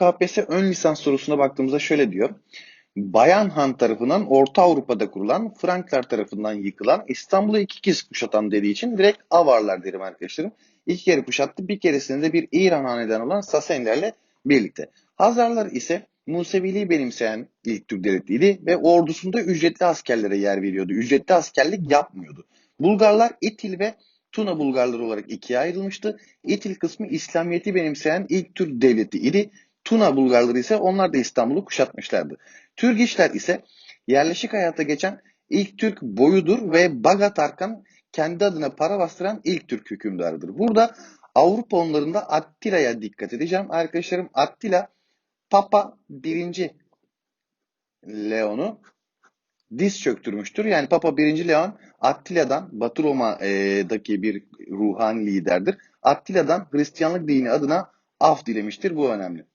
KPSS ön lisans sorusuna baktığımızda şöyle diyor. Bayan Han tarafından Orta Avrupa'da kurulan, Frankler tarafından yıkılan, İstanbul'u iki kez kuşatan dediği için direkt Avarlar derim arkadaşlarım. İki kere kuşattı. Bir keresinde de bir İran hanedanı olan Sasenlerle birlikte. Hazarlar ise Museviliği benimseyen ilk Türk devletiydi ve ordusunda ücretli askerlere yer veriyordu. Ücretli askerlik yapmıyordu. Bulgarlar İtil ve Tuna Bulgarları olarak ikiye ayrılmıştı. İtil kısmı İslamiyet'i benimseyen ilk Türk devleti idi. Tuna Bulgarları ise onlar da İstanbul'u kuşatmışlardı. Türgiçler ise yerleşik hayata geçen ilk Türk boyudur ve Bagat Arkan kendi adına para bastıran ilk Türk hükümdarıdır. Burada Avrupa onlarında Attila'ya dikkat edeceğim. Arkadaşlarım Attila Papa 1. Leon'u diz çöktürmüştür. Yani Papa 1. Leon Attila'dan Batı Roma'daki bir ruhani liderdir. Attila'dan Hristiyanlık dini adına af dilemiştir. Bu önemli.